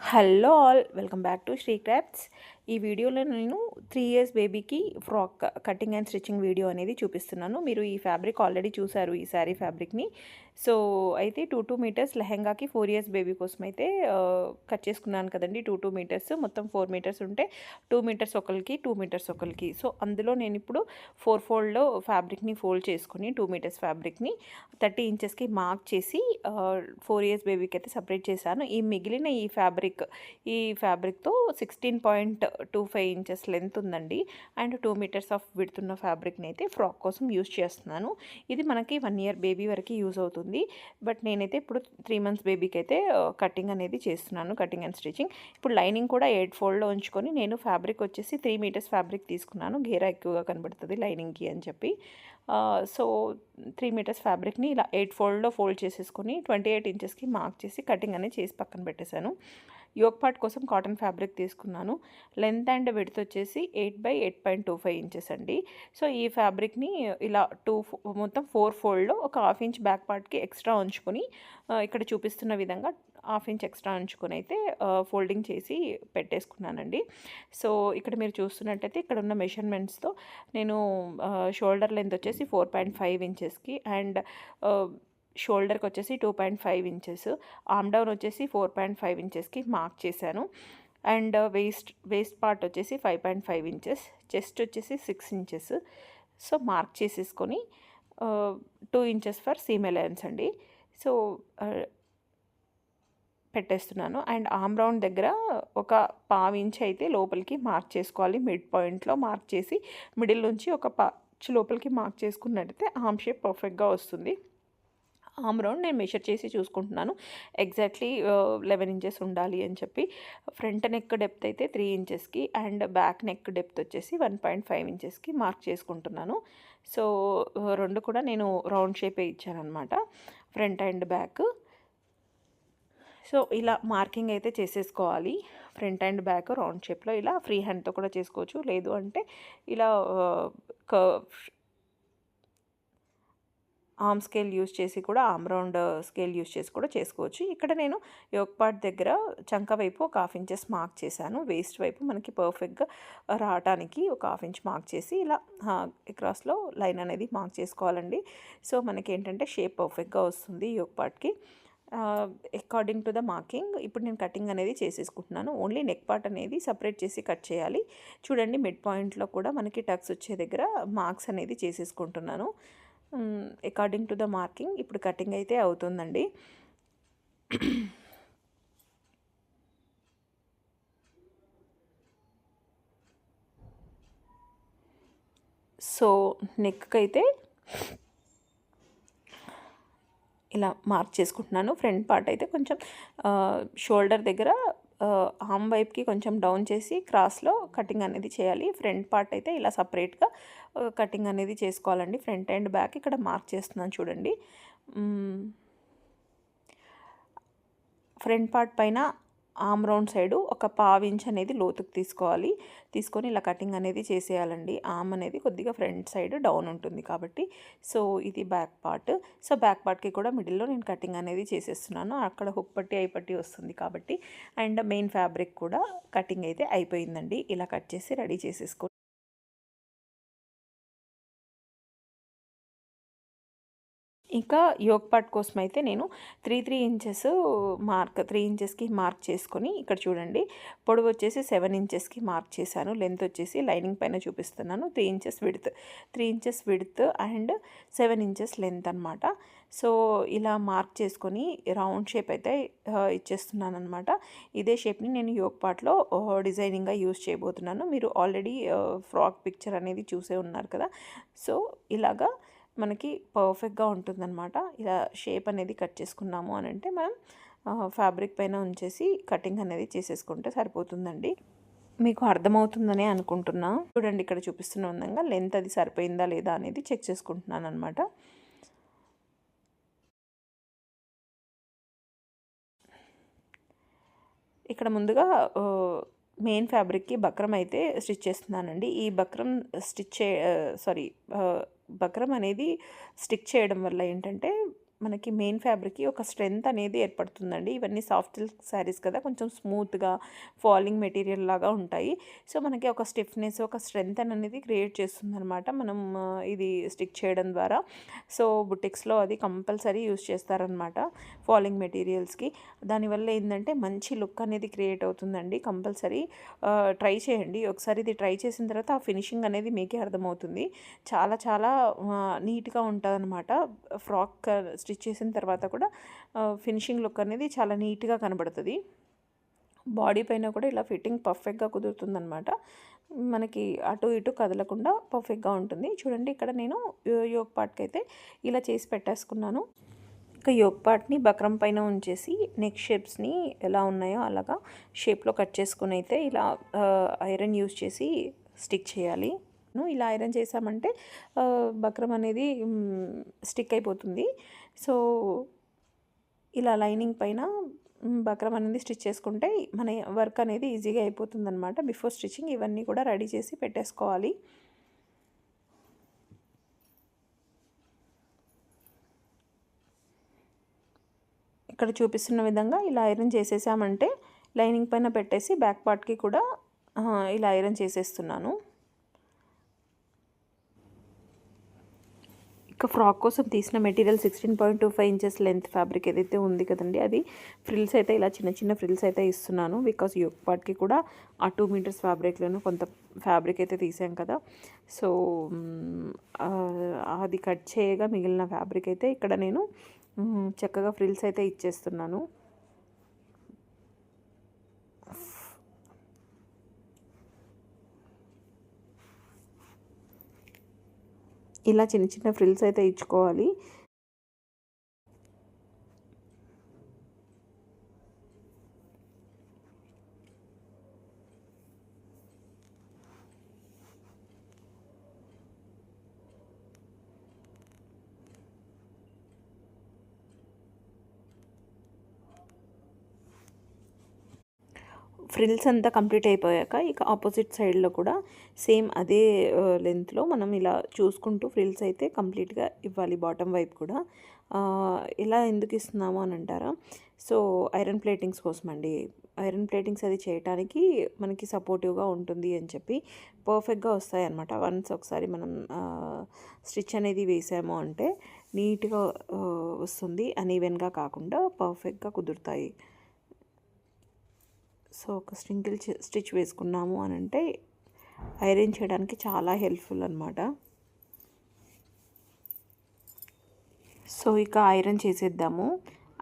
Hello all welcome back to Shri crafts ఈ వీడియోలో నేను త్రీ ఇయర్స్ బేబీకి frock cutting and stitching video అనేది చూపిస్తున్నాను. మీరు ఈ ఫ్యాబ్రిక్ ఆల్రెడీ చూసారు ఈ శారీ ఫ్యాబ్రిక్ని సో అయితే టూ టూ మీటర్స్ లెహెంగాకి ఫోర్ ఇయర్స్ బేబీ కోసం అయితే కట్ చేసుకున్నాను కదండి. టూ టూ మీటర్స్ మొత్తం ఫోర్ మీటర్స్ ఉంటే టూ మీటర్స్ ఒకరికి టూ మీటర్స్ ఒకరికి సో అందులో నేను ఇప్పుడు ఫోర్ ఫోల్డ్లో ఫ్యాబ్రిక్ని ఫోల్డ్ చేసుకుని టూ మీటర్స్ ఫ్యాబ్రిక్ని థర్టీ ఇంచెస్కి మార్క్ చేసి ఫోర్ ఇయర్స్ బేబీకి అయితే సపరేట్ చేశాను. ఈ మిగిలిన ఈ ఫ్యాబ్రిక్ ఈ ఫ్యాబ్రిక్తో sixteen point two five inches length ఉందండి. అండ్ టూ మీటర్స్ ఆఫ్ విడుతున్న ఫ్యాబ్రిక్ని అయితే ఫ్రాక్ కోసం యూజ్ చేస్తున్నాను. ఇది మనకి వన్ ఇయర్ బేబీ వరకు యూజ్ అవుతుంది. బట్ నేనైతే ఇప్పుడు త్రీ మంత్స్ బేబీకి అయితే కటింగ్ అనేది చేస్తున్నాను కటింగ్ అండ్ స్టిచ్చింగ్. ఇప్పుడు లైనింగ్ కూడా ఎయిట్ ఫోల్డ్లో ఉంచుకొని నేను ఫ్యాబ్రిక్ వచ్చేసి త్రీ మీటర్స్ ఫ్యాబ్రిక్ తీసుకున్నాను. గేరా ఎక్కువగా కనబడుతుంది లైనింగ్కి అని చెప్పి. సో త్రీ మీటర్స్ ఫ్యాబ్రిక్ని ఇలా ఎయిట్ ఫోల్డ్లో ఫోల్డ్ చేసేసుకొని ట్వంటీ ఎయిట్ ఇంచెస్కి మార్క్ చేసి కటింగ్ అనేది చేసి పక్కన పెట్టేశాను. యోక్ పార్ట్ కోసం కాటన్ ఫ్యాబ్రిక్ తీసుకున్నాను. లెంత్ అండ్ విడ్త్ వచ్చేసి eight by eight point two five inches అండి. సో ఈ ఫ్యాబ్రిక్ని ఇలా టూ మొత్తం ఫోర్ ఫోల్డ్లో ఒక హాఫ్ ఇంచ్ బ్యాక్ పార్ట్కి ఎక్స్ట్రా ఉంచుకొని ఇక్కడ చూపిస్తున్న విధంగా హాఫ్ ఇంచ్ ఎక్స్ట్రా ఉంచుకొని అయితే ఫోల్డింగ్ చేసి పెట్టేసుకున్నానండి. సో ఇక్కడ మీరు చూస్తున్నట్టయితే ఇక్కడ ఉన్న మెషర్మెంట్స్తో నేను షోల్డర్ లెంత్ వచ్చేసి ఫోర్ పాయింట్ ఫైవ్ ఇంచెస్కి అండ్ షోల్డర్కి వచ్చేసి two point five inches arm down వచ్చేసి ఫోర్ పాయింట్ ఫైవ్ ఇంచెస్కి మార్క్ చేశాను. అండ్ వేస్ట్ వేస్ట్ పార్ట్ వచ్చేసి five point five inches chest వచ్చేసి సిక్స్ ఇంచెస్. సో మార్క్ చేసేసుకొని uh, two inches for seam allowance అండి. సో uh, పెట్టేస్తున్నాను. And arm round దగ్గర ఒక పావు ఇంచ్ అయితే లోపలికి మార్క్ చేసుకోవాలి. మిడ్ పాయింట్లో మార్క్ చేసి మిడిల్ నుంచి ఒక పా లోపలికి మార్క్ చేసుకున్నట్టయితే ఆమ్ షేప్ పర్ఫెక్ట్గా వస్తుంది. ఆమ్ రౌండ్ నేను మెషర్ చేసి చూసుకుంటున్నాను. ఎగ్జాక్ట్లీ లెవెన్ ఇంచెస్ ఉండాలి అని చెప్పి. ఫ్రంట్ నెక్ డెప్త్ అయితే త్రీ ఇంచెస్కి అండ్ బ్యాక్ నెక్ డెప్త్ వచ్చేసి వన్ పాయింట్ ఫైవ్ ఇంచెస్కి మార్క్ చేసుకుంటున్నాను. సో రెండు కూడా నేను రౌండ్ షేపే ఇచ్చానమాట ఫ్రంట్ అండ్ బ్యాక్ సో ఇలా మార్కింగ్ అయితే చేసేసుకోవాలి. ఫ్రంట్ అండ్ బ్యాక్ రౌండ్ షేప్లో ఇలా ఫ్రీ హ్యాండ్తో కూడా చేసుకోవచ్చు. లేదు అంటే ఇలా ఆర్మ్ స్కేల్ యూస్ చేసి కూడా ఆమ్ రౌండ్ స్కేల్ యూస్ చేసి కూడా చేసుకోవచ్చు. ఇక్కడ నేను యోగ్ పార్ట్ దగ్గర చంక వైపు ఒక హాఫ్ ఇంచెస్ మార్క్ చేశాను. వేస్ట్ వైపు మనకి పర్ఫెక్ట్గా రావటానికి ఒక హాఫ్ ఇంచ్ మార్క్ చేసి ఇలా క్రాస్లో లైన్ అనేది మార్క్ చేసుకోవాలండి. సో మనకి ఏంటంటే షేప్ పర్ఫెక్ట్గా వస్తుంది యోగ్ పార్ట్కి. అకార్డింగ్ టు ద మార్కింగ్ ఇప్పుడు నేను కటింగ్ అనేది చేసేసుకుంటున్నాను. ఓన్లీ నెక్ పార్ట్ అనేది సపరేట్ చేసి కట్ చేయాలి. చూడండి మిడ్ పాయింట్లో కూడా మనకి టక్స్ వచ్చే దగ్గర మార్క్స్ అనేది చేసేసుకుంటున్నాను. అకార్డింగ్ టు ద మార్కింగ్ ఇప్పుడు కటింగ్ అయితే అవుతుందండి. సో నెక్కి అయితే ఇలా మార్క్ చేసుకుంటున్నాను. ఫ్రంట్ పార్ట్ అయితే కొంచెం షోల్డర్ దగ్గర ఆమ్ వైపుకి కొంచెం డౌన్ చేసి క్రాస్లో కటింగ్ అనేది చేయాలి. ఫ్రంట్ పార్ట్ అయితే ఇలా సపరేట్గా కటింగ్ అనేది చేసుకోవాలండి. ఫ్రంట్ అండ్ బ్యాక్ ఇక్కడ మార్క్ చేస్తున్నాను చూడండి. ఫ్రంట్ పార్ట్ పైన ఆమ్ రౌండ్ సైడు ఒక పావు ఇంచ్ అనేది లోతుకు తీసుకోవాలి. తీసుకొని ఇలా కటింగ్ అనేది చేసేయాలండి. ఆమ్ అనేది కొద్దిగా ఫ్రంట్ సైడ్ డౌన్ ఉంటుంది కాబట్టి. సో ఇది బ్యాక్ పార్ట్. సో బ్యాక్ పార్ట్కి కూడా మిడిల్లో నేను కటింగ్ అనేది చేసేస్తున్నాను. అక్కడ హుక్ పట్టి అయిపట్టి వస్తుంది కాబట్టి. అండ్ మెయిన్ ఫ్యాబ్రిక్ కూడా కటింగ్ అయితే అయిపోయిందండి. ఇలా కట్ చేసి రెడీ చేసేసుకో ఇంకా యోగ్ పార్ట్ కోసం అయితే నేను three three inches mark three ఇంచెస్కి మార్క్ చేసుకొని ఇక్కడ చూడండి. పొడవు వచ్చేసి సెవెన్ ఇంచెస్కి మార్క్ చేశాను. లెంత్ వచ్చేసి లైనింగ్ పైన చూపిస్తున్నాను. Three inches width. Three inches width and seven inches length అనమాట సో ఇలా మార్క్ చేసుకొని రౌండ్ షేప్ అయితే ఇచ్చేస్తున్నాను అనమాట ఇదే షేప్ని నేను యోగ్ పార్ట్లో డిజైనింగ్గా యూజ్ చేయబోతున్నాను. మీరు ఆల్రెడీ ఫ్రాక్ పిక్చర్ అనేది చూసే ఉన్నారు కదా. సో ఇలాగా మనకి పర్ఫెక్ట్గా ఉంటుందన్నమాట. ఇలా షేప్ అనేది కట్ చేసుకున్నాము అని అంటే మనం ఫ్యాబ్రిక్ పైన ఉంచేసి కటింగ్ అనేది చేసేసుకుంటే సరిపోతుందండి. మీకు అర్థమవుతుందని అనుకుంటున్నా. చూడండి ఇక్కడ చూపిస్తున్న విధంగా లెంత్ అది సరిపోయిందా లేదా అనేది చెక్ చేసుకుంటున్నాను అనమాట ఇక్కడ ముందుగా మెయిన్ ఫ్యాబ్రిక్కి బక్రం అయితే స్టిచ్ చేస్తున్నానండి. ఈ బక్రం స్టిచ్ చే సారీ బక్రం అనేది స్టిక్ చేయడం వల్ల ఏంటంటే మనకి మెయిన్ ఫ్యాబ్రిక్కి ఒక స్ట్రెంత్ అనేది ఏర్పడుతుందండి. ఇవన్నీ సాఫ్ట్ సిల్క్ శారీస్ కదా కొంచెం స్మూత్గా ఫాలింగ్ మెటీరియల్ లాగా ఉంటాయి. సో మనకి ఒక స్టిఫ్నెస్ ఒక స్ట్రెంత్ అనేది క్రియేట్ చేస్తుంది అనమాట మనం ఇది స్టిక్ చేయడం ద్వారా. సో బుటిక్స్లో అది కంపల్సరీ యూస్ చేస్తారనమాట ఫాలింగ్ మెటీరియల్స్కి. దానివల్ల ఏంటంటే మంచి లుక్ అనేది క్రియేట్ అవుతుందండి కంపల్సరీ. ట్రై చేయండి. ఒకసారి ఇది ట్రై చేసిన తర్వాత ఆ ఫినిషింగ్ అనేది మీకే అర్థమవుతుంది. చాలా చాలా నీట్గా ఉంటుంది అనమాట ఫ్రాక్ స్టిచ్ చేసిన తర్వాత కూడా ఫినిషింగ్ లుక్ అనేది చాలా నీట్గా కనబడుతుంది. బాడీ పైన కూడా ఇలా ఫిట్టింగ్ పర్ఫెక్ట్గా కుదురుతుందనమాట మనకి అటు ఇటు కదలకుండా పర్ఫెక్ట్గా ఉంటుంది. చూడండి ఇక్కడ నేను యోగ్ పార్ట్కి అయితే ఇలా చేసి పెట్టేసుకున్నాను. ఇంకా యోగ్ పార్ట్ని బక్రం పైన ఉంచేసి నెక్ షేప్స్ని ఎలా ఉన్నాయో అలాగా షేప్లో కట్ చేసుకుని అయితే ఇలా ఐరన్ యూస్ చేసి స్టిక్ చేయాలి. ఇలా ఐరన్ చేసామంటే బక్రం అనేది స్టిక్ అయిపోతుంది. సో ఇలా లైనింగ్ పైన బక్రం అనేది స్టిచ్ చేసుకుంటే మన వర్క్ అనేది ఈజీగా అయిపోతుందన్నమాట. బిఫోర్ స్టిచ్చింగ్ ఇవన్నీ కూడా రెడీ చేసి పెట్టేసుకోవాలి. ఇక్కడ చూపిస్తున్న విధంగా ఇలా ఐరన్ చేసేసామంటే లైనింగ్ పైన పెట్టేసి బ్యాక్ పార్ట్కి కూడా ఇలా ఐరన్ చేసేస్తున్నాను. ఇక ఫ్రాక్ కోసం తీసిన material sixteen point two five inches length fabric ఏదైతే ఉంది కదండి అది ఫ్రిల్స్ అయితే ఇలా చిన్న చిన్న ఫ్రిల్స్ అయితే ఇస్తున్నాను. బికాస్ యోగ్ పార్ట్కి కూడా ఆ టూ మీటర్స్ ఫ్యాబ్రిక్లను కొంత ఫ్యాబ్రిక్ అయితే తీసాం కదా. సో అది కట్ చేయగా మిగిలిన ఫ్యాబ్రిక్ అయితే ఇక్కడ నేను చక్కగా ఫ్రిల్స్ అయితే ఇచ్చేస్తున్నాను. ఇలా చిన్న చిన్న ఫ్రిల్స్ అయితే ఇచ్చుకోవాలి. ఫ్రిల్స్ అంతా కంప్లీట్ అయిపోయాక ఇక ఆపోజిట్ సైడ్లో కూడా సేమ్ అదే లెంత్లో మనం ఇలా చూసుకుంటూ ఫ్రిల్స్ అయితే కంప్లీట్గా ఇవ్వాలి బాటమ్ వైపు కూడా. ఇలా ఎందుకు ఇస్తున్నాము అని అంటారా? సో ఐరన్ ప్లేటింగ్స్ కోసం అండి ఐరన్ ప్లేటింగ్స్ అది చేయటానికి మనకి సపోర్టివ్గా ఉంటుంది అని చెప్పి పర్ఫెక్ట్గా వస్తాయన్నమాట. వన్స్ ఒకసారి మనం స్టిచ్ అనేది వేసాము అంటే నీట్గా వస్తుంది. అన్ఈవెన్గా కాకుండా పర్ఫెక్ట్గా కుదురుతాయి. సో ఒక స్ట్రింగిల్ స్టిచ్ వేసుకున్నాము అని అంటే ఐరన్ చేయడానికి చాలా హెల్ప్ఫుల్ అనమాట సో ఇక ఐరన్ చేసేద్దాము.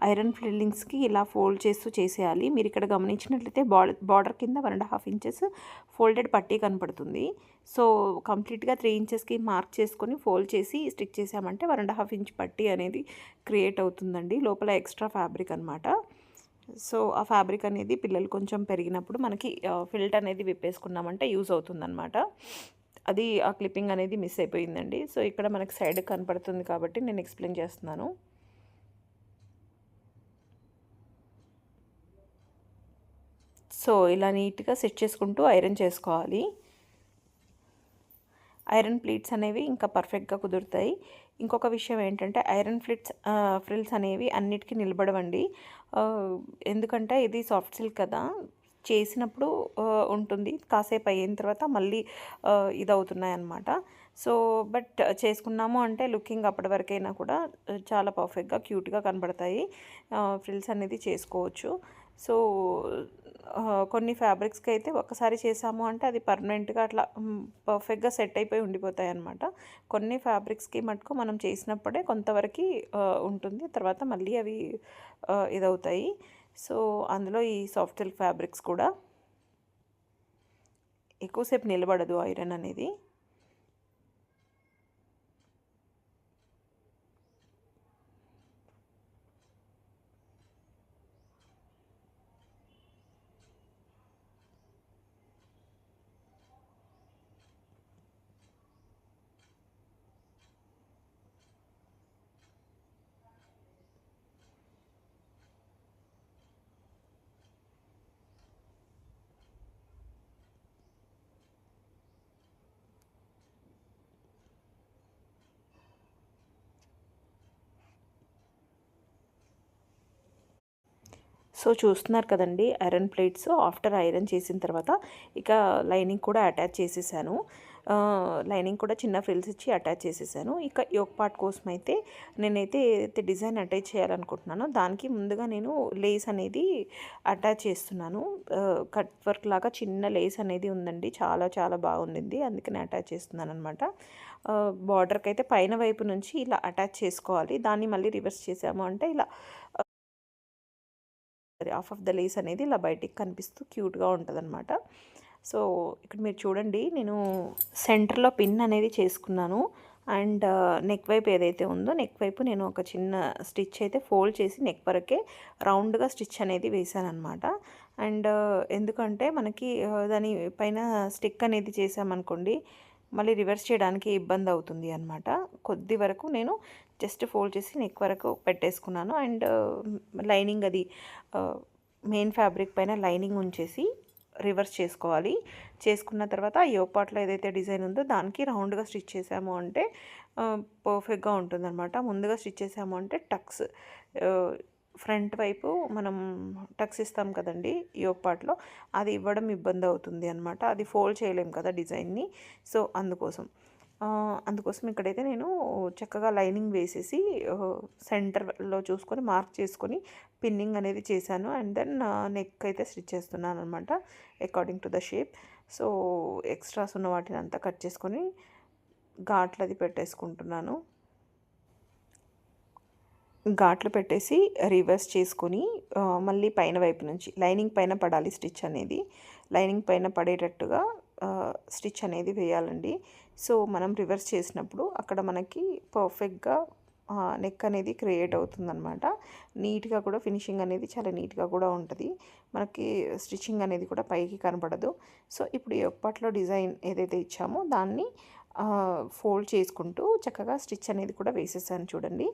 ఐరన్ ఫిల్లింగ్స్కి ఇలా ఫోల్డ్ చేస్తూ చేసేయాలి. మీరు ఇక్కడ గమనించినట్లయితే బార్డర్ బార్డర్ కింద one and half inches folded పట్టీ కనపడుతుంది. సో కంప్లీట్గా త్రీ ఇంచెస్కి మార్క్ చేసుకొని ఫోల్డ్ చేసి స్టిచ్ చేసామంటే వన్ అండ్ హాఫ్ ఇంచ్ పట్టీ అనేది క్రియేట్ అవుతుందండి. లోపల ఎక్స్ట్రా ఫ్యాబ్రిక్ అనమాట సో ఆ ఫ్యాబ్రిక్ అనేది పిల్లలు కొంచెం పెరిగినప్పుడు మనకి ఫిల్ట్ అనేది విప్పేసుకున్నామంటే యూజ్ అవుతుందన్నమాట. అది ఆ క్లిప్పింగ్ అనేది మిస్ అయిపోయిందండి. సో ఇక్కడ మనకి సైడ్ కనపడుతుంది కాబట్టి నేను ఎక్స్ప్లెయిన్ చేస్తున్నాను. సో ఇలా నీట్గా సెట్ చేసుకుంటూ ఐరన్ చేసుకోవాలి. ఐరన్ ప్లీట్స్ అనేవి ఇంకా పర్ఫెక్ట్గా కుదురుతాయి. ఇంకొక విషయం ఏంటంటే ఐరన్ ఫ్లిట్స్ ఫ్రిల్స్ అనేవి అన్నిటికీ నిలబడవండి. ఎందుకంటే ఇది సాఫ్ట్ సిల్క్ కదా. చేసినప్పుడు ఉంటుంది. కాసేపు అయిన తర్వాత మళ్ళీ ఆ, ఇది అవుతున్నాయి అన్నమాట సో బట్ చేసుకున్నాము అంటే లుకింగ్ అప్పటి వరకైనా కూడా చాలా పర్ఫెక్ట్గా క్యూట్గా కనబడతాయి. ఫ్రిల్స్ అనేది చేసుకోవచ్చు. సో కొన్ని ఫ్యాబ్రిక్స్కి అయితే ఒకసారి చేసాము అంటే అది పర్మనెంట్గా అట్లా పర్ఫెక్ట్గా సెట్ అయిపోయి ఉండిపోతాయి అన్నమాట. కొన్ని ఫ్యాబ్రిక్స్కి మటుకు మనం చేసినప్పుడే కొంతవరకు ఉంటుంది. తర్వాత మళ్ళీ అవి ఇదవుతాయి. సో అందులో ఈ సాఫ్ట్ సిల్క్ ఫ్యాబ్రిక్స్ కూడా ఎక్కువసేపు నిలబడదు ఐరన్ అనేది. సో చూస్తున్నారు కదండి ఐరన్ ప్లేట్స్ ఆఫ్టర్ ఐరన్ చేసిన తర్వాత ఇక లైనింగ్ కూడా అటాచ్ చేసేసాను. లైనింగ్ కూడా చిన్న ఫ్రిల్స్ ఇచ్చి అటాచ్ చేసేసాను. ఇక యోక్ పార్ట్ కోసం అయితే నేనైతే ఏదైతే డిజైన్ అటాచ్ చేయాలనుకుంటున్నానో దానికి ముందుగా నేను లేస్ అనేది అటాచ్ చేస్తున్నాను. కట్ వర్క్ లాగా చిన్న లేస్ అనేది ఉందండి చాలా చాలా బాగుండింది అందుకని అటాచ్ చేస్తున్నాను అనమాట బార్డర్కి అయితే పైన వైపు నుంచి ఇలా అటాచ్ చేసుకోవాలి దాన్ని మళ్ళీ రివర్స్ చేసాము అంటే ఇలా హాఫ్ ఆఫ్ ద లేస్ అనేది ఇలా బయటికి కనిపిస్తూ క్యూట్గా ఉంటుంది అనమాట సో ఇక్కడ మీరు చూడండి నేను సెంటర్లో పిన్ అనేది చేసుకున్నాను. అండ్ uh, నెక్ వైపు ఏదైతే ఉందో నెక్ వైపు నేను ఒక చిన్న స్టిచ్ అయితే ఫోల్డ్ చేసి నెక్ వరకే రౌండ్గా స్టిచ్ అనేది వేసాను అనమాట అండ్ uh, ఎందుకంటే మనకి uh, దాని పైన స్టిక్ అనేది చేసామనుకోండి మళ్ళీ రివర్స్ చేయడానికి ఇబ్బంది అవుతుంది అనమాట కొద్ది వరకు నేను జస్ట్ ఫోల్డ్ చేసి నెక్ వరకు పెట్టేసుకున్నాను. అండ్ లైనింగ్ అది మెయిన్ ఫ్యాబ్రిక్ పైన లైనింగ్ ఉంచేసి రివర్స్ చేసుకోవాలి. చేసుకున్న తర్వాత ఆ యోగ్ పార్ట్లో ఏదైతే డిజైన్ ఉందో దానికి రౌండ్గా స్టిచ్ చేసాము అంటే పర్ఫెక్ట్గా ఉంటుందన్నమాట. ముందుగా స్టిచ్ చేసాము అంటే టక్స్ ఫ్రంట్ వైపు మనం టక్స్ ఇస్తాం కదండి యోగ్ పార్ట్లో అది ఇవ్వడం ఇబ్బంది అవుతుంది అనమాట అది ఫోల్డ్ చేయలేం కదా డిజైన్ని. సో అందుకోసం. అందుకోసం ఇక్కడైతే నేను చక్కగా లైనింగ్ వేసేసి సెంటర్లో చూసుకొని మార్క్ చేసుకొని పిన్నింగ్ అనేది చేశాను. అండ్ దెన్ నెక్ అయితే స్టిచ్ చేస్తున్నాను అనమాట according to the shape so extras ఉన్న వాటిని అంతా కట్ చేసుకొని ఘాట్లు అది పెట్టేసుకుంటున్నాను. ఘాట్లు పెట్టేసి రివర్స్ చేసుకొని మళ్ళీ పైన వైపు నుంచి లైనింగ్ పైన పడాలి స్టిచ్ అనేది. లైనింగ్ పైన పడేటట్టుగా స్టిచ్ అనేది వేయాలండి. సో మనం రివర్స్ చేసినప్పుడు అక్కడ మనకి పర్ఫెక్ట్గా నెక్ అనేది క్రియేట్ అవుతుందన్నమాట. నీట్గా కూడా ఫినిషింగ్ అనేది చాలా నీట్గా కూడా ఉంటుంది. మనకి స్టిచ్చింగ్ అనేది కూడా పైకి కనపడదు. సో ఇప్పుడు ఈ ఒక్కట్లో డిజైన్ ఏదైతే ఇచ్చామో దాన్ని ఫోల్డ్ చేసుకుంటూ చక్కగా స్టిచ్ అనేది కూడా వేసేసాను చూడండి.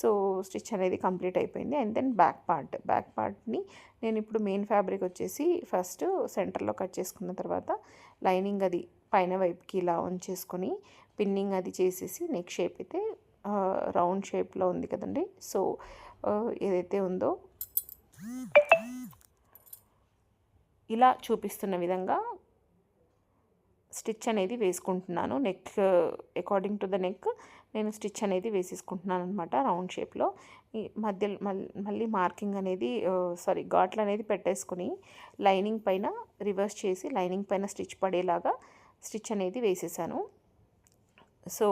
సో స్టిచ్ అనేది కంప్లీట్ అయిపోయింది. And then back part back పార్ట్ని నేను ఇప్పుడు మెయిన్ ఫ్యాబ్రిక్ వచ్చేసి ఫస్ట్ సెంటర్లో కట్ చేసుకున్న తర్వాత లైనింగ్ అది పైన వైపుకి ఇలా ఉంచేసుకొని పిన్నింగ్ అది చేసేసి నెక్ షేప్ అయితే రౌండ్ షేప్లో ఉంది కదండి. సో ఏదైతే ఉందో ఇలా చూపిస్తున్న విధంగా స్టిచ్ అనేది వేసుకుంటున్నాను. Neck according to the neck నేను స్టిచ్ అనేది వేసేసుకుంటున్నాను అనమాట రౌండ్ షేప్లో. మధ్యలో మధ్య మళ్ళీ మార్కింగ్ అనేది సారీ ఘాట్లు అనేది పెట్టేసుకుని లైనింగ్ పైన రివర్స్ చేసి లైనింగ్ పైన స్టిచ్ పడేలాగా స్టిచ్ అనేది వేసేసాను. సో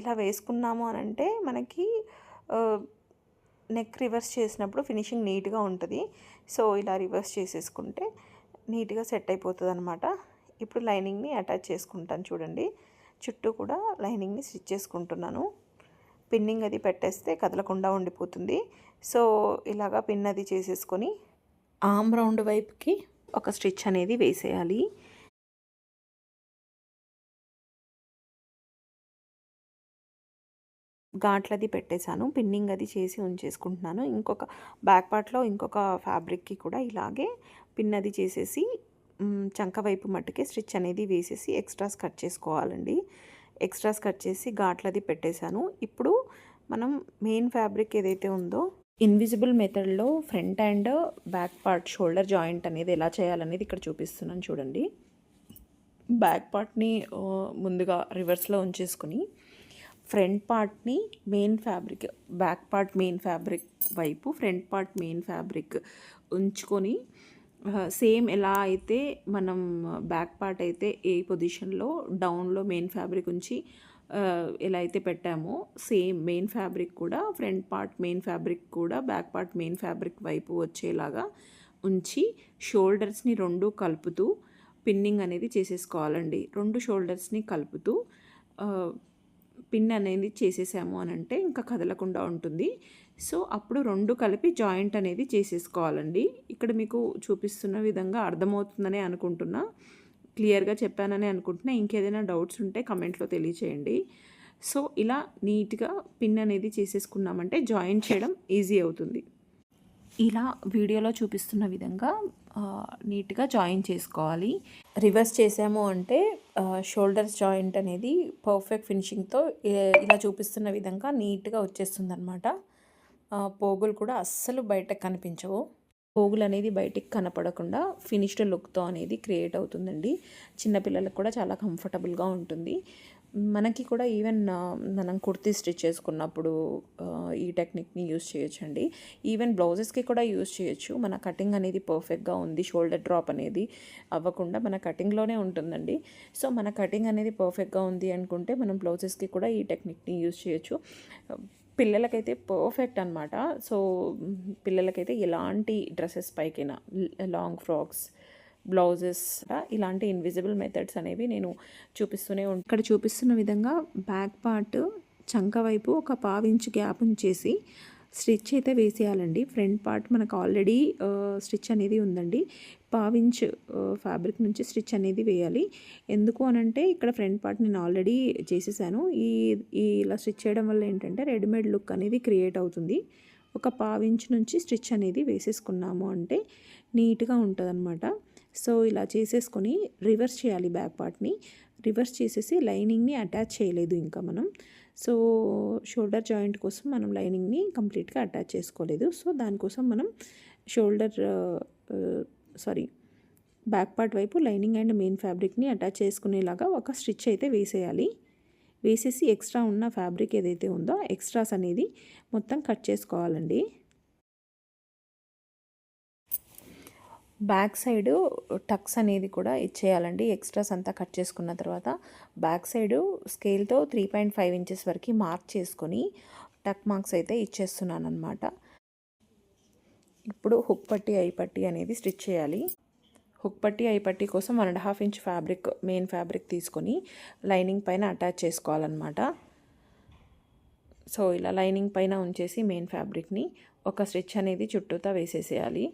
ఇలా వేసుకున్నాము అని అంటే మనకి నెక్ రివర్స్ చేసినప్పుడు ఫినిషింగ్ నీట్గా ఉంటుంది. సో ఇలా రివర్స్ చేసేసుకుంటే నీట్గా సెట్ అయిపోతుంది అనమాట ఇప్పుడు లైనింగ్ని అటాచ్ చేసుకుంటాను చూడండి. చుట్టూ కూడా లైనింగ్ని స్టిచ్ చేసుకుంటున్నాను. పిన్నింగ్ అది పెట్టేస్తే కదలకుండా ఉండిపోతుంది. సో ఇలాగా పిన్ అది చేసేసుకొని ఆమ్ రౌండ్ వైపుకి ఒక స్టిచ్ అనేది వేసేయాలి. ఘాట్లది పెట్టేశాను. పిన్నింగ్ అది చేసి ఉంచేసుకుంటున్నాను. ఇంకొక బ్యాక్ పార్ట్లో ఇంకొక ఫ్యాబ్రిక్కి కూడా ఇలాగే పిన్ అది చేసేసి చంక వైపు మట్టుకే స్టిచ్ అనేది వేసేసి ఎక్స్ట్రాస్ కట్ చేసుకోవాలండి. ఎక్స్ట్రాస్ కట్ చేసి ఘాట్లది పెట్టేశాను. ఇప్పుడు మనం మెయిన్ ఫ్యాబ్రిక్ ఏదైతే ఉందో ఇన్విజిబుల్ మెథడ్లో front and back part shoulder joint అనేది ఎలా చేయాలనేది ఇక్కడ చూపిస్తున్నాను చూడండి. బ్యాక్ పార్ట్ని ముందుగా రివర్స్లో ఉంచేసుకుని ఫ్రంట్ పార్ట్ని main fabric back part main fabric వైపు ఫ్రంట్ పార్ట్ మెయిన్ ఫ్యాబ్రిక్ ఉంచుకొని సేమ్ ఎలా అయితే మనం బ్యాక్ పార్ట్ అయితే ఏ పొజిషన్లో డౌన్లో మెయిన్ ఫ్యాబ్రిక్ ఉంచి ఎలా అయితే పెట్టామో సేమ్ మెయిన్ ఫ్యాబ్రిక్ కూడా ఫ్రంట్ పార్ట్ మెయిన్ ఫ్యాబ్రిక్ కూడా బ్యాక్ పార్ట్ మెయిన్ ఫ్యాబ్రిక్ వైపు వచ్చేలాగా ఉంచి షోల్డర్స్ని రెండు కలుపుతూ పిన్నింగ్ అనేది చేసేసుకోవాలండి. రెండు షోల్డర్స్ని కలుపుతూ పిన్ అనేది చేసేసాము అని అంటే ఇంకా కదలకుండా ఉంటుంది. సో అప్పుడు రెండు కలిపి జాయింట్ అనేది చేసేసుకోవాలండి. ఇక్కడ మీకు చూపిస్తున్న విధంగా అర్థమవుతుందని అనుకుంటున్నా. క్లియర్గా చెప్పానని అనుకుంటున్నా. ఇంకేదైనా డౌట్స్ ఉంటే కమెంట్లో తెలియచేయండి. సో ఇలా నీట్గా పిన్ అనేది చేసేసుకున్నామంటే జాయిన్ చేయడం ఈజీ అవుతుంది. ఇలా వీడియోలో చూపిస్తున్న విధంగా నీట్గా జాయిన్ చేసుకోవాలి. రివర్స్ చేసాము అంటే షోల్డర్స్ జాయింట్ అనేది పర్ఫెక్ట్ ఫినిషింగ్తో ఇలా చూపిస్తున్న విధంగా నీట్గా వచ్చేస్తుంది అనమాట పోగులు కూడా అస్సలు బయటకు కనిపించవు. పోగులు అనేది బయటికి కనపడకుండా ఫినిష్డ్ లుక్తో అనేది క్రియేట్ అవుతుందండి. చిన్నపిల్లలకు కూడా చాలా కంఫర్టబుల్గా ఉంటుంది. మనకి కూడా ఈవెన్ మనం కుర్తీ స్టిచ్ చేసుకున్నప్పుడు ఈ టెక్నిక్ని యూస్ చేయొచ్చండి. ఈవెన్ బ్లౌజెస్కి కూడా యూస్ చేయొచ్చు. మన కటింగ్ అనేది పర్ఫెక్ట్గా ఉంది. షోల్డర్ డ్రాప్ అనేది అవ్వకుండా మన కటింగ్లోనే ఉంటుందండి. సో మన కటింగ్ అనేది పర్ఫెక్ట్గా ఉంది అనుకుంటే మనం బ్లౌజెస్కి కూడా ఈ టెక్నిక్ని యూస్ చేయొచ్చు. పిల్లలకైతే పర్ఫెక్ట్ అనమాట సో పిల్లలకైతే ఎలాంటి డ్రెస్సెస్ పైకైనా లాంగ్ ఫ్రాక్స్ బ్లౌజెస్ ఇలాంటి ఇన్విజిబుల్ మెథడ్స్ అనేవి నేను చూపిస్తూనే ఉంటాను ఇక్కడ చూపిస్తున్న విధంగా బ్యాక్ పార్ట్ చంక వైపు ఒక పావించ్ గ్యాప్ ఉంచేసి స్టిచ్ అయితే వేసేయాలండి. ఫ్రంట్ పార్ట్ మనకు ఆల్రెడీ స్టిచ్ అనేది ఉందండి. పావించ్ ఫ్యాబ్రిక్ నుంచి స్టిచ్ అనేది వేయాలి. ఎందుకు అనంటే ఇక్కడ ఫ్రంట్ పార్ట్ నేను ఆల్రెడీ చేసేసాను. ఈ ఈ ఇలా స్టిచ్ చేయడం వల్ల ఏంటంటే రెడీమేడ్ లుక్ అనేది క్రియేట్ అవుతుంది. ఒక పావించ్ నుంచి స్టిచ్ అనేది వేసేసుకున్నాము అంటే నీట్గా ఉంటుంది సో ఇలా చేసేసుకొని రివర్స్ చేయాలి బ్యాక్ పార్ట్ని. రివర్స్ చేసేసి లైనింగ్ని అటాచ్ చేయలేదు ఇంకా మనం. సో షోల్డర్ జాయింట్ కోసం మనం లైనింగ్ని కంప్లీట్గా అటాచ్ చేసుకోలేదు. సో దానికోసం మనం షోల్డర్ సారీ బ్యాక్ పార్ట్ వైపు లైనింగ్ అండ్ మెయిన్ ఫ్యాబ్రిక్ని అటాచ్ చేసుకునేలాగా ఒక స్టిచ్ అయితే వేసేయాలి. వేసేసి ఎక్స్ట్రా ఉన్న ఫ్యాబ్రిక్ ఏదైతే ఉందో ఎక్స్ట్రాస్ అనేది మొత్తం కట్ చేసుకోవాలండి. బ్యాక్ సైడ్ టక్స్ అనేది కూడా ఇచ్చేయాలండి. ఎక్స్ట్రాస్ అంతా కట్ చేసుకున్న తర్వాత బ్యాక్ సైడ్ స్కేల్తో త్రీ పాయింట్ ఫైవ్ ఇంచెస్ వరకు మార్క్ చేసుకొని టక్ మార్క్స్ అయితే ఇచ్చేస్తున్నాను అనమాట ఇప్పుడు హుక్ పట్టి ఐ పట్టి అనేది స్టిచ్ చేయాలి. హుక్ పట్టి ఐ పట్టి కోసం one and half inch fabric main fabric తీసుకొని లైనింగ్ పైన అటాచ్ చేసుకోవాలన్నమాట. సో ఇలా లైనింగ్ పైన ఉంచేసి మెయిన్ ఫ్యాబ్రిక్ని ఒక స్టిచ్ అనేది చుట్టూతా వేసేసేయాలి.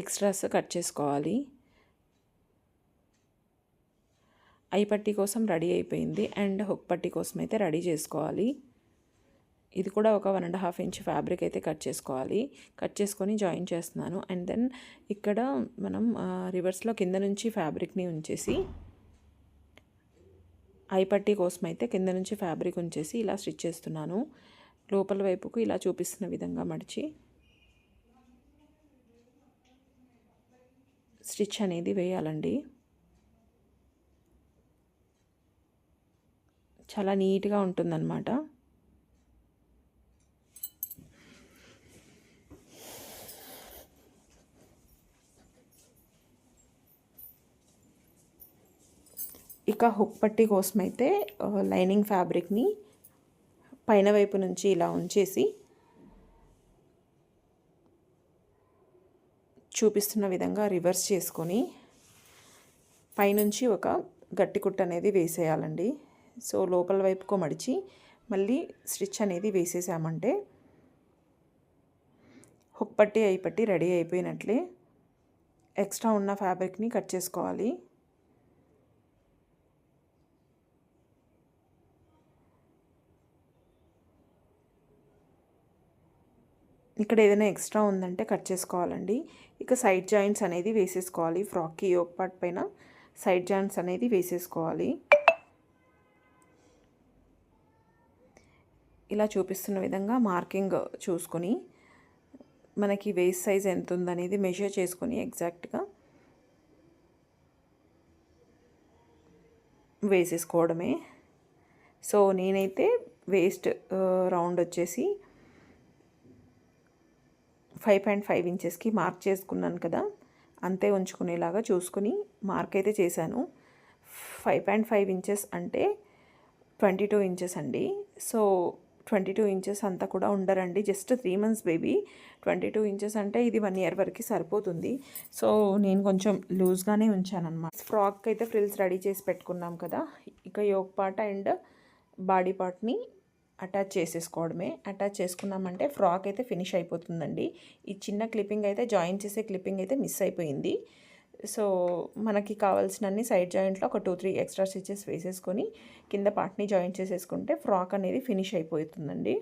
ఎక్స్ట్రాస్ కట్ చేసుకోవాలి. ఐ పట్టి కోసం రెడీ అయిపోయింది. అండ్ హుక్ పట్టి కోసం అయితే రెడీ చేసుకోవాలి. ఇది కూడా ఒక one and half inch fabric అయితే కట్ చేసుకోవాలి. కట్ చేసుకొని జాయిన్ చేస్తున్నాను. అండ్ దెన్ ఇక్కడ మనం రివర్స్లో కింద నుంచి ఫ్యాబ్రిక్ని ఉంచేసి ఐ పట్టి కోసం అయితే కింద నుంచి ఫ్యాబ్రిక్ ఉంచేసి ఇలా స్టిచ్ చేస్తున్నాను. లోపల వైపుకు ఇలా చూపిస్తున్న విధంగా మడిచి స్టిచ్ అనేది వేయాలండి. చాలా నీట్గా ఉంటుందన్నమాట. ఇక హుక్ పట్టి కోసమైతే లైనింగ్ ఫ్యాబ్రిక్ని పైన వైపు నుంచి ఇలా ఉంచేసి చూపిస్తున్న విధంగా రివర్స్ చేసుకొని పైనుంచి ఒక గట్టి కుట్ట అనేది వేసేయాలండి. సో లోపల వైపుకో మడిచి మళ్ళీ స్టిచ్ అనేది వేసేసామంటే హుక్ పట్టి అయి పట్టి రెడీ అయిపోయినట్లే ఎక్స్ట్రా ఉన్న ఫ్యాబ్రిక్ని కట్ చేసుకోవాలి. ఇక్కడ ఏదైనా ఎక్స్ట్రా ఉందంటే కట్ చేసుకోవాలండి. ఇక సైడ్ జాయింట్స్ అనేది వేసేసుకోవాలి. ఫ్రాక్కి యోక్ పార్ట్ పైన సైడ్ జాయింట్స్ అనేది వేసేసుకోవాలి. ఇలా చూపిస్తున్న విధంగా మార్కింగ్ చూసుకొని మనకి వేస్ట్ సైజ్ ఎంత ఉందనేది మెజర్ చేసుకొని ఎగ్జాక్ట్గా వేసేసుకోవడమే. సో నేనైతే వేస్ట్ రౌండ్ uh, వచ్చేసి ఫైవ్ పాయింట్ ఫైవ్ ఇంచెస్కి మార్క్ చేసుకున్నాను కదా అంతే ఉంచుకునేలాగా చూసుకుని మార్క్ అయితే చేశాను. ఫైవ్ పాయింట్ ఫైవ్ ఇంచెస్ అంటే ట్వంటీ టూ ఇంచెస్ అండి. సో ట్వంటీ టూ ఇంచెస్ అంతా కూడా ఉండరండి. Just three months baby. Twenty two inches అంటే ఇది వన్ ఇయర్ వరకు సరిపోతుంది. సో నేను కొంచెం లూజ్గానే ఉంచానన్నమాట. ఫ్రాక్ అయితే ఫ్రిల్స్ రెడీ చేసి పెట్టుకున్నాం కదా. ఇక యోగ్ పార్ట్ అండ్ బాడీ పార్ట్ని అటాచ్ చేసేసుకోవడమే. అటాచ్ చేసుకున్నామంటే ఫ్రాక్ అయితే ఫినిష్ అయిపోతుందండి. ఈ చిన్న క్లిప్పింగ్ అయితే జాయిన్ చేసే క్లిప్పింగ్ అయితే మిస్ అయిపోయింది. సో మనకి కావాల్సినన్ని సైడ్ జాయింట్లో ఒక టూ త్రీ ఎక్స్ట్రా స్టిచెస్ వేసేసుకొని కింద పార్ట్ని జాయిన్ చేసేసుకుంటే ఫ్రాక్ అనేది ఫినిష్ అయిపోతుందండి.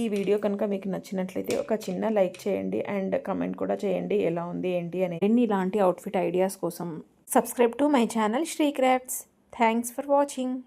ఈ వీడియో కనుక మీకు నచ్చినట్లయితే ఒక చిన్న లైక్ చేయండి. అండ్ కమెంట్ కూడా చేయండి. ఎలా ఉంది ఏంటి అని ఎన్ని ఇలాంటి అవుట్ఫిట్ ఐడియాస్ కోసం Subscribe to my channel Shri Crafts. Thanks for watching.